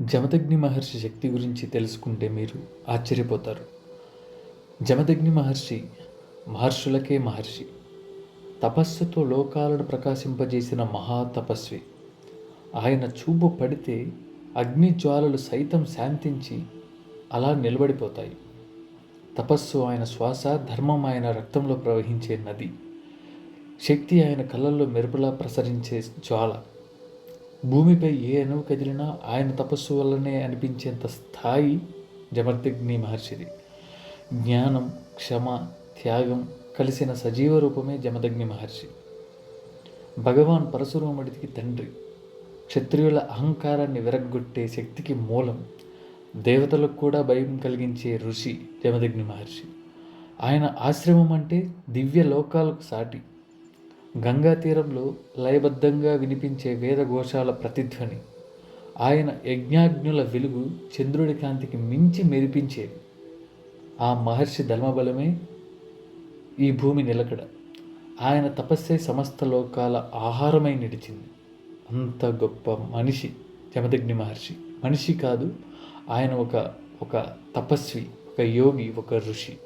జమదగ్ని మహర్షి శక్తి గురించి తెలుసుకుంటే మీరు ఆశ్చర్యపోతారు. జమదగ్ని మహర్షి మహర్షులకే మహర్షి. తపస్సుతో లోకాలను ప్రకాశింపజేసిన మహా తపస్వి. ఆయన చూపు పడితే అగ్ని జ్వాలలు సైతం శాంతించి అలా నిలబడిపోతాయి. తపస్సు ఆయన శ్వాస ధర్మం ఆయన రక్తంలో ప్రవహించే నది. శక్తి ఆయన కళ్ళల్లో మెరుపులా ప్రసరించే జ్వాల. భూమిపై ఏ అణువు కదిలినా ఆయన తపస్సు వల్లనే అనిపించేంత స్థాయి జమర్తిగ్ని మహర్షిది. జ్ఞానం క్షమ త్యాగం కలిసిన సజీవ రూపమే జమదగ్ని మహర్షి. భగవాన్ పరశురాముడికి తండ్రి. క్షత్రియుల అహంకారాన్ని విరగ్గొట్టే శక్తికి మూలం దేవతలకు కూడా భయం కలిగించే ఋషి జమదగ్ని మహర్షి. ఆయన ఆశ్రమం అంటే దివ్య లోకాలకు సాటి. గంగా తీరంలో లయబద్ధంగా వినిపించే వేదఘోషాల ప్రతిధ్వని. ఆయన యజ్ఞాజ్ఞుల వెలుగు చంద్రుడి కాంతికి మించి మెరిపించేది. ఆ మహర్షి ధర్మబలమే ఈ భూమి నిలకడ. ఆయన తపస్సే సమస్త లోకాల ఆహారమై నిలిచింది. అంత గొప్ప మనిషి జమదగ్ని మహర్షి. మనిషి కాదు ఆయన ఒక ఒక తపస్వి ఒక యోగి ఒక ఋషి.